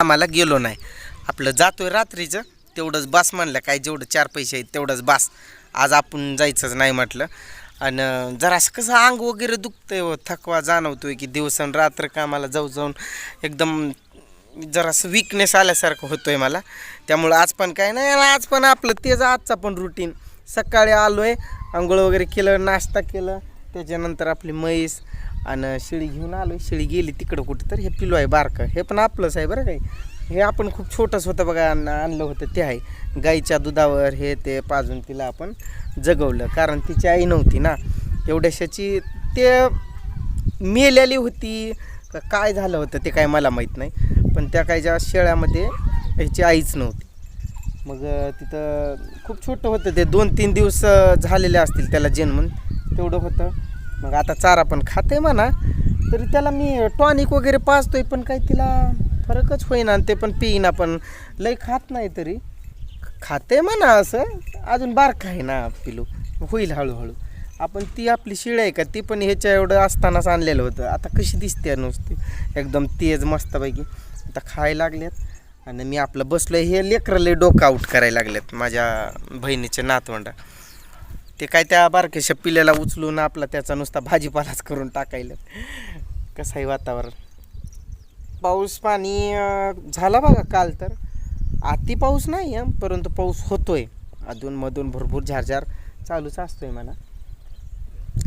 आम्हाला गेलो नाही. आपलं जातोय रात्रीचं तेवढंच बास म्हणलं काय जेवढं चार पैसे आहेत तेवढंच बास. आज आपण जायचंच नाही म्हटलं. आणि जरासं कसं अंग वगैरे दुखतंय व थकवा जाणवतोय की दिवसन रात्र कामाला जाऊ जाऊन एकदम जरासं विकनेस आल्यासारखं होतोय मला. त्यामुळं आज पण काय नाही आज पण आपलं तेच आजचा पण रुटीन सकाळी आलो आहे आंघोळ वगैरे केलं नाश्ता केलं. त्याच्यानंतर आपली म्हैस आणि शेळी घेऊन आलो शेळी गेली तिकडं कुठं तर हे पिलो आहे बारकं. हे पण आपलंच आहे बरं काही. हे आपण खूप छोटंच होतं बघा. आणलं होतं ते आहे. गाईच्या दुधावर हे ते पाजून तिला आपण जगवलं. कारण तिची आई नव्हती ना. एवढ्याशाची ते मेलेली होती. काय झालं होतं ते काय मला माहीत नाही. पण त्या काय ज्या शेळ्यामध्ये ह्याची आईच नव्हती. मग तिथं खूप छोटं होतं ते. दोन तीन दिवस झालेले असतील त्याला जन्मून तेवढं होतं. मग आता चारा पण खाते म्हणा. तरी त्याला मी टॉनिक वगैरे पाचतोय पण काही तिला फरकच होईना आणि ते पण पिईना पण लई खात नाही तरी. खाते म्हणा असं. अजून बारखा आहे ना पिलू. होईल हळूहळू. आपण ती आपली शिळ आहे का ती पण ह्याच्या एवढं असतानाच आणलेलं होतं. आता कशी दिसते नुसती. एकदम तेज मस्तपैकी. आता खायला लागल्यात आणि मी आपलं बसलोय हे लेकरं लय डोकं आऊट करायला लागल्यात माझ्या बहिणीचे नातवंडा. ते काय त्या बारकेशा पिल्याला उचलून आपला त्याचा नुसता भाजीपालाच करून टाकायला. कसं आहे वातावरण? पाऊस पाणी झाला बघा काल तर. अति पाऊस नाही आहे परंतु पाऊस होतोय. अधूनमधून भरपूर झारझार चालूच असतोय मला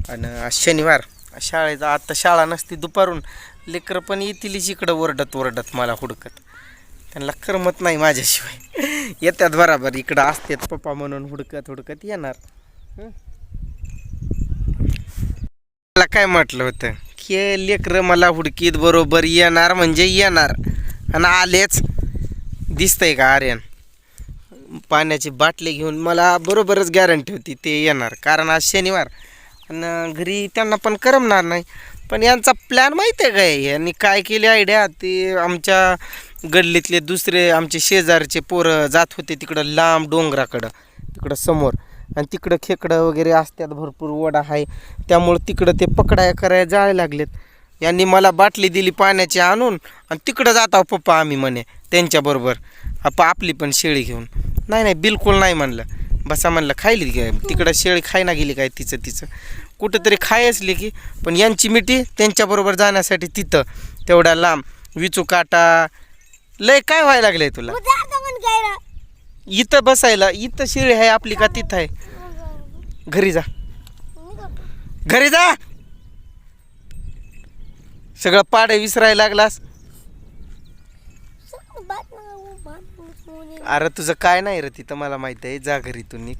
आणि आज शनिवार. शाळेचा आता शाळा नसती दुपारून. लेकरं पण येतीलच इकडं ओरडत ओरडत मला हुडकत. त्यांना करमत नाही माझ्याशिवाय. येतात बराबर इकडं असतात पप्पा म्हणून हुडकत हुडकत येणार. मला काय म्हटलं होतं? की लेकरं मला हुडकीत बरोबर येणार म्हणजे येणार. आणि आलेच दिसतंय का आर्यन? पाण्याची बाटली घेऊन मला बरोबरच गॅरंटी होती ते येणार. कारण आज शनिवार. आणि घरी त्यांना पण करमणार नाही. पण यांचा प्लॅन माहिती आहे काय यांनी काय केली आयडिया ते आमच्या गल्लीतले दुसरे आमचे शेजारचे पोरं जात होते तिकडं लांब डोंगराकडं. तिकडं समोर. आणि तिकडं खेकडं वगैरे असतात भरपूर ओढा आहे. त्यामुळं तिकडं ते पकडाया करायला जायला लागलेत. यांनी मला बाटली दिली पाण्याची आणून आणि तिकडं जाता पप्पा आम्ही म्हणे त्यांच्याबरोबर आप आपली पण शेळी घेऊन. नाही नाही बिलकुल नाही म्हणलं. बसा म्हणलं खायली काय? तिकडं शेळी खायना गेली काय तिचं तिचं? कुठंतरी खाय असली की पण यांची मिठी त्यांच्याबरोबर जाण्यासाठी तिथं. तेवढा लांब. विचू काटा. लय काय व्हायला लागलंय तुला? इथं बसायला इथं शेळी आहे आपली का तिथं आहे? घरी जा. घरी जा! सगळं पाडे विसरायला लागलास? अरे तुझं काय नाही रे तिथं मला माहिती आहे. जा घरी तू निघ.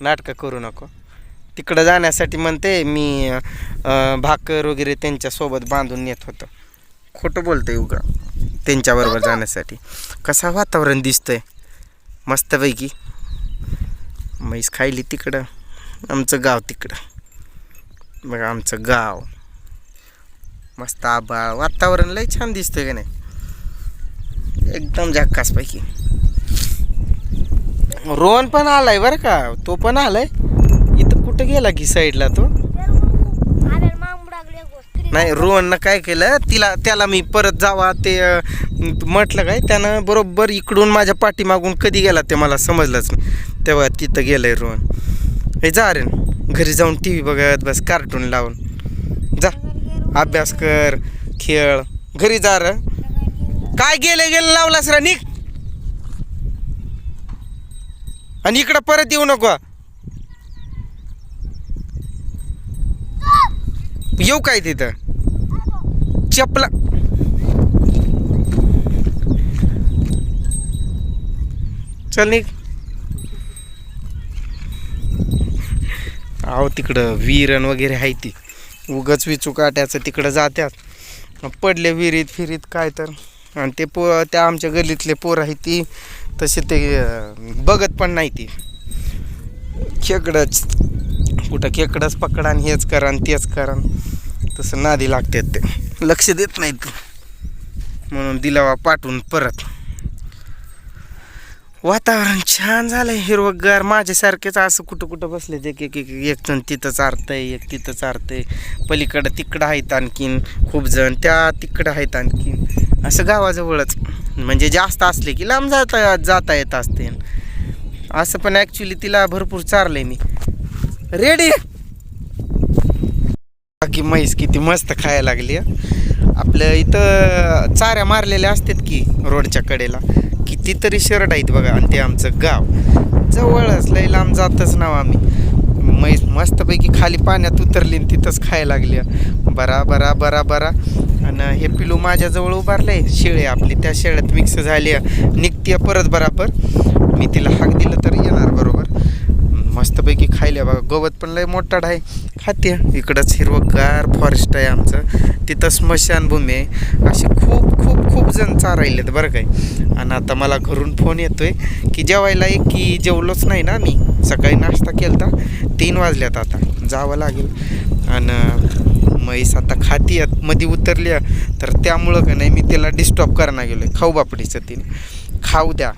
नाटकं करू नको. तिकडं जाण्यासाठी म्हणते मी भाकर वगैरे त्यांच्यासोबत बांधून नेत होतं. खोटं बोलतोय उगा. त्यांच्याबरोबर जाण्यासाठी. कसं वातावरण दिसतंय? मस्तपैकी. म्हैस खायली तिकडं आमचं गाव तिकडं. बघा आमचं गाव. मस्त आबाळ वातावरण लय छान दिसतंय का नाही? एकदम झक्कासपैकी रोहन पण आलाय बरं का? तो पण आलाय. इथं कुठं गेला की साईडला तो? नाही रोहननं काय केलं? तिला त्याला मी परत जावा ते म्हटलं काय त्यानं बरोबर इकडून माझ्या पाठीमागून कधी गेला ते मला समजलंच नाही. तेव्हा तिथं गेलंय रोहन. हे जा रे घरी जाऊन टी व्ही बघत बस कार्टून लावून. जा अभ्यास कर खेळ. घरी जा र. काय गेले गेलं लावलास रा निघ. आणि इकडं परत येऊ नको. येऊ काय तिथं? चपला चल निघ? अहो तिकडं विरण वगैरे आहे ती. उगच विचू काट्याचं तिकडं जात्यात. पडले विहिरीत फिरीत काय तर. आणि ते पो त्या आमच्या गल्लीतले पोर आहे ती. तसे ते बघत पण नाही ती. खेकडंच कुठं खेकडंच पकडा आणि हेच करा आणि तेच करा तसं नादी लागतात ते. लक्ष देत नाहीत. म्हणून दिलावा पाठवून परत. वातावरण छान झालंय हिरवगार माझ्यासारखेच असं कुठं कुठं बसले ते एक एक एक जण तिथं चारतंय एक तिथं चारतंय. पलीकडं तिकडं आहेत आणखीन खूप जण त्या तिकडं आहेत आणखीन. असं गावाजवळच म्हणजे जास्त असले की लांब जाता जाता येत असते. असं पण ॲक्च्युली तिला भरपूर चारलंय मी. रेडी बाकी म्हैस किती मस्त खायला लागली आपलं इथं चाऱ्या मारलेल्या असतात की रोडच्या कडेला. कितीतरी शर्ट आहेत बघा आणि ते आमचं गाव. जवळच लय लांब जातच नाव आम्ही. मै मस्तपैकी खाली पाण्यात उतरली आणि तिथंच खायला लागली. बरा बरा बरा बरा. आणि हे पिलू माझ्याजवळ उभारलंय शेळी आपली. त्या शेळ्यात मिक्स झाली. निघते परत बराबर. मी तिला हाक दिलं तर येणार बरोबर. मस्तपैकी खायला बघा गवत पण लय मोठा आहे. खाते इकडंच हिरवगार फॉरेस्ट आहे आमचं. तिथं स्मशानभूमी आहे. असे खूप खूप खूप जण चारायलेत बरं काय. आणि आता मला घरून फोन येतोय की जेवायला एक की जेवलोच नाही ना मी. सकाळी नाश्ता केलता. तीन वाजल्यात आता. जावं लागेल. आणि म्हैस आता खाती मध्ये उतरली तर त्यामुळं का नाही मी तिला डिस्टर्ब करायला गेलो आहे खाऊ बापडीचं तिने. खाऊ द्या.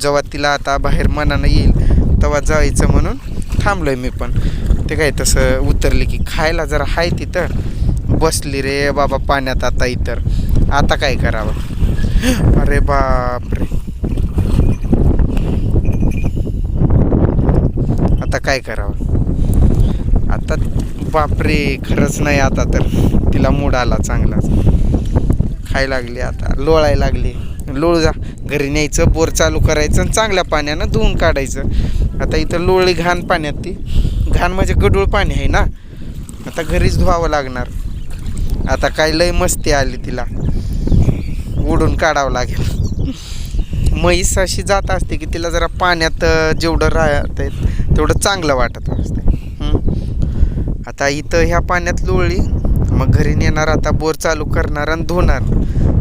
जेव्हा तिला आता बाहेर मनानं येईल तेव्हा जायचं म्हणून थांबलोय मी पण. ते काय तसं उतरले की खायला जरा हाय तिथं. बसली रे बाबा पाण्यात आता इतर. आता काय करावं? अरे बापरे. आता काय करावं? आता बापरे खरंच नाही आता तर. तिला मूड आला चांगलाच खायला लागली आता. लोळाय लागली. लोळ जा. घरी न्यायचं बोर चालू करायचं आणि चांगल्या पाण्यानं धुवून काढायचं. आता इथं लोळी घाण पाण्यात ती. घाण म्हणजे गडूळ पाणी आहे ना? आता घरीच धुवावं लागणार. आता काय लय मस्ती आली तिला. उडून काढावं लागेल. म्हैस अशी जात असते की तिला जरा पाण्यात जेवढं राहत तेवढं चांगलं वाटत असते. आता इथं ह्या पाण्यात लोळली मग घरी नेणार आता बोर चालू करणार आणि धुणार.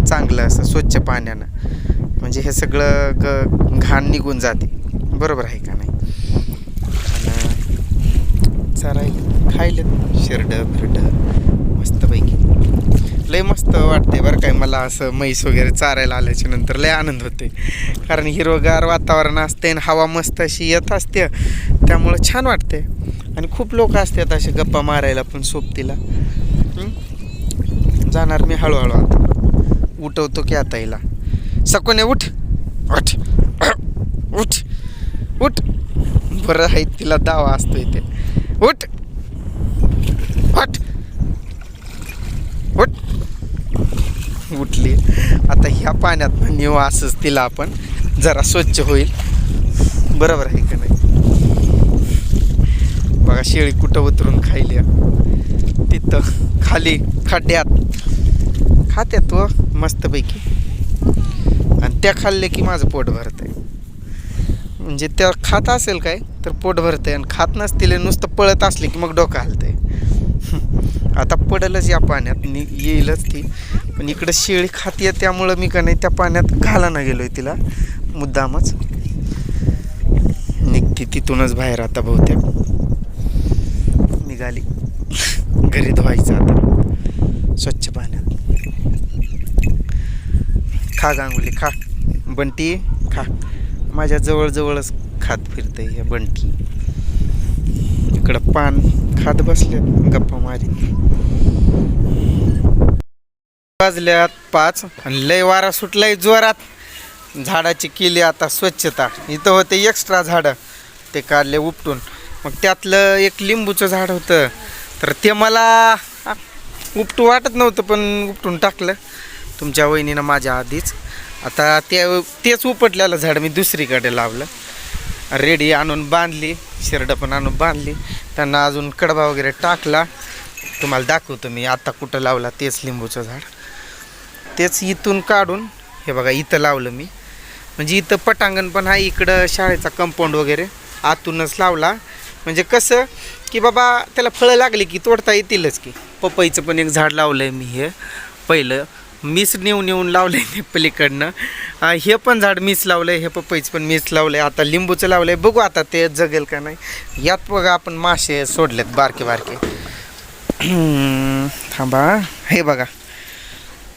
चांगलं असं स्वच्छ पाण्यानं. म्हणजे हे सगळं ग घाण निघून जाते. बरोबर आहे का नाही? आणि चरायले खायले शिरड फिरडं मस्तपैकी. लय मस्त वाटते बरं काय मला असं म्हैस वगैरे चारायला आल्याच्यानंतर लय आनंद होते कारण हिरवगार वातावरण असते आणि हवा मस्त अशी येत असते त्यामुळं छान वाटते आणि खूप लोक असतात असे गप्पा मारायला पण सोबतीला. जाणार मी हळूहळू आता. उठवतो की आता हिला. सकोने उठ. उठ. उठ. उठ. पोरं आहे तिला दावा असतो इथे. उठ. उठ. उठ. उठली. आता ह्या पाण्यात नेऊ असंच तिला आपण. जरा स्वच्छ होईल. बरोबर आहे का नाही? बघा शेळी कुठं उतरून खायली. तिथं खाली खड्ड्यात. खात्यात व मस्तपैकी. आणि त्या खाल्ले की माझं पोट भरत आहे म्हणजे त्या खात असेल काय तर पोट भरतंय आणि खात नसतील नुसतं पळत असले की मग डोकं हलतंय. आता पडलच या पाण्यात नि येईलच ती. पण इकडं शेळी खातीये त्यामुळं मी का नाही त्या पाण्यात घालायनं गेलो आहे तिला मुद्दामच. निघते तिथूनच बाहेर आता बहुतेक. निघाली. घरी धुवायचं आता. स्वच्छ पाण्यात. खा गांगुली खा. बंटी खा. माझ्या जवळजवळच खात फिरतं हे बंटी इकडं पान खात बसले गप्पा मारी वाजल्यात पाच आणि लय वारा सुटलाय जोरात. झाडाची केली आता स्वच्छता. इथं होते एक्स्ट्रा झाडं. ते काढले उपटून. मग त्यातलं एक लिंबूचं झाड होतं. तर ते मला उपटू वाटत नव्हतं पण उपटून टाकलं. तुमच्या वहिनीनं माझ्या आधीच. आता ते तेच उपटलेलं झाड मी दुसरीकडे लावलं. रेडी आणून बांधली शिरडं पण आणून बांधली. त्यांना अजून कडबा वगैरे टाकला. तुम्हाला दाखवतो मी आता कुठं लावला तेच लिंबूचं झाड. तेच इथून काढून हे बघा इथं लावलं मी. म्हणजे इथं पटांगण पण आहे इकडं शाळेचा कंपाऊंड वगैरे आतूनच लावला. म्हणजे कसं की बाबा त्याला फळं लागली की तोडता येतीलच की. पपईचं पण एक झाड लावलं आहे मी हे पहिलं. मीच नेऊन नेऊन लावलं आहे पलीकडनं हे पण झाड मीच लावलं आहे हे पपईचं पण मीच लावलं आहे आता लिंबूचं लावलं आहे बघू आता ते जगेल का नाही. यात बघा आपण मासे सोडलेत बारके बारके. थांबा हे बघा.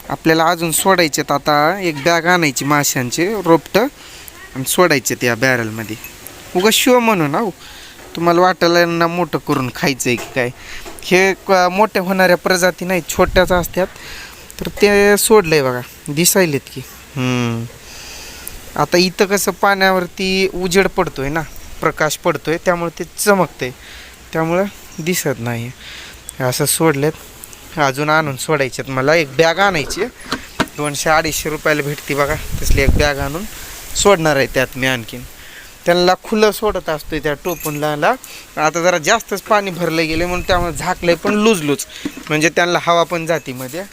आपल्याला अजून सोडायचेत आता. एक बॅग आणायची माशांची रोपटं आणि सोडायचे त्या बॅरलमध्ये. उगा शिव म्हणून अहो तुम्हाला वाटायला ना मोठं करून खायचं आहे की काय. हे क- मोठ्या होणाऱ्या प्रजाती नाही छोट्याच असतात. तर ते सोडलं आहे बघा दिसायलेत की. हम्म. आता इथं कसं पाण्यावरती उजेड पडतोय ना प्रकाश पडतोय त्यामुळे ते चमकते त्यामुळं दिसत नाही असं सोडलेत. अजून आणून सोडायच्यात मला एक बॅग आणायची. दोनशे अडीचशे रुपयाला भेटते बघा. तसली एक बॅग आणून सोडणार आहे त्यात मी आणखीन. त्यांना खुलं सोडत असतोय त्या टोपणला आता जरा जास्तच पाणी भरलं गेले म्हणून त्यामुळे झाकलंय पण लूज लूज म्हणजे त्यांना हवा पण जाती मध्ये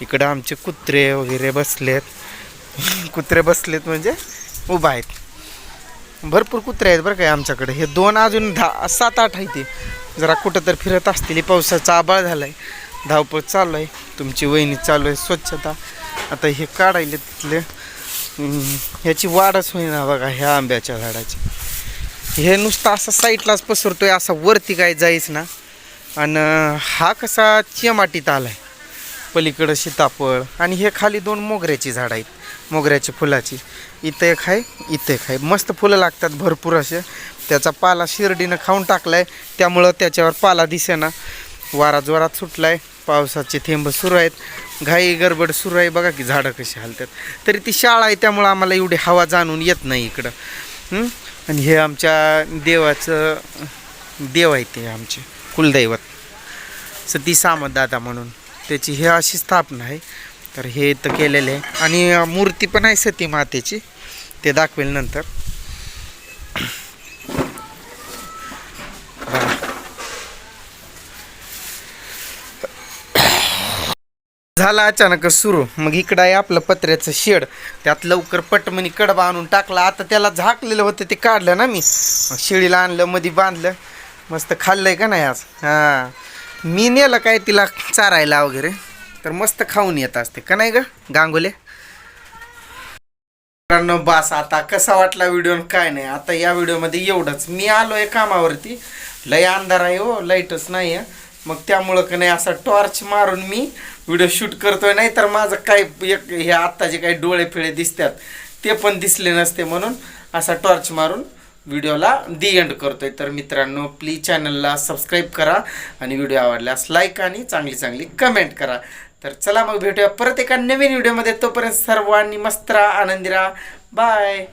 इकडं आमचे कुत्रे वगैरे बसलेत. कुत्रे बसलेत म्हणजे उभा आहेत. भरपूर कुत्रे आहेत बरं काय आमच्याकडे. हे दोन अजून दहा सात आठ आहेत ते जरा कुठं तर फिरत असतील. पावसाचा आबाळ झाला आहे धावपळ चालू आहे तुमची वहिनी चालू आहे स्वच्छता. आता हे काढायले तिथले. ह्याची वाढच होईना बघा ह्या आंब्याच्या झाडाची. हे नुसतं असं साईडलाच पसरतोय. असा वरती काय जाईस ना. आणि हा कसा चिमाटीत आहे पलीकडं सीताफळ आणि हे खाली दोन मोगऱ्याची झाडं आहेत. मोगऱ्याची फुलाची. इथं एक आहे इथं एक आहे. मस्त फुलं लागतात भरपूर असे. त्याचा पाला शिर्डीनं खाऊन टाकलाय. त्यामुळं त्याच्यावर पाला दिसेना. वारा जोरात सुटलाय. पावसाचे थेंब सुरू आहेत. घाई गडबड सुरू आहे. बघा की झाडं कशी हलतात. तरी ती शाळा आहे त्यामुळं आम्हाला एवढी हवा जाणून येत नाही इकडं. आणि हे आमच्या देवाचं देव आहे ते आमचे. कुलदैवत. सती सामंत दादा म्हणून. त्याची हे अशी स्थापना आहे. तर हे इथं केलेले आहे. आणि मूर्ती पण आहे सती मातेची. ते दाखवेल नंतर. झाला अचानकच सुरू. मग इकडं आहे आपलं पत्र्याचं शेड. त्यात लवकर पटमनी कडबा आणून टाकला. आता त्याला झाकलेलं होतं ते काढलं ना मी. शेळीला आणलं मध्ये बांधलं. मस्त खाल्लंय का नाही आज? हां. मी नेलं काय तिला चारायला वगैरे? तर मस्त खाऊन येत असते. का नाही ग गांगुले? मित्रांनो बास आता कसा वाटला व्हिडिओ काय नाही. आता या व्हिडिओमध्ये एवढंच. मी आलोय कामावरती. लय अंधार आहे हो लाईटच नाही आहे मग त्यामुळं का नाही असा टॉर्च मारून मी व्हिडिओ शूट करतोय. नाही तर माझं काय एक हे आत्ताचे काही डोळे फिळे दिसतात. ते पण दिसले नसते म्हणून असा टॉर्च मारून व्हिडिओला दी एंड करतोय. तर मित्रांनो प्लीज चॅनलला सबस्क्राईब करा आणि व्हिडिओ आवडल्यास लाईक आणि चांगली चांगली कमेंट करा. तर चला मग भेटूया परत एका नवीन व्हिडिओमध्ये. तोपर्यंत सर्वांनी मस्त राहा आनंदी राहा. बाय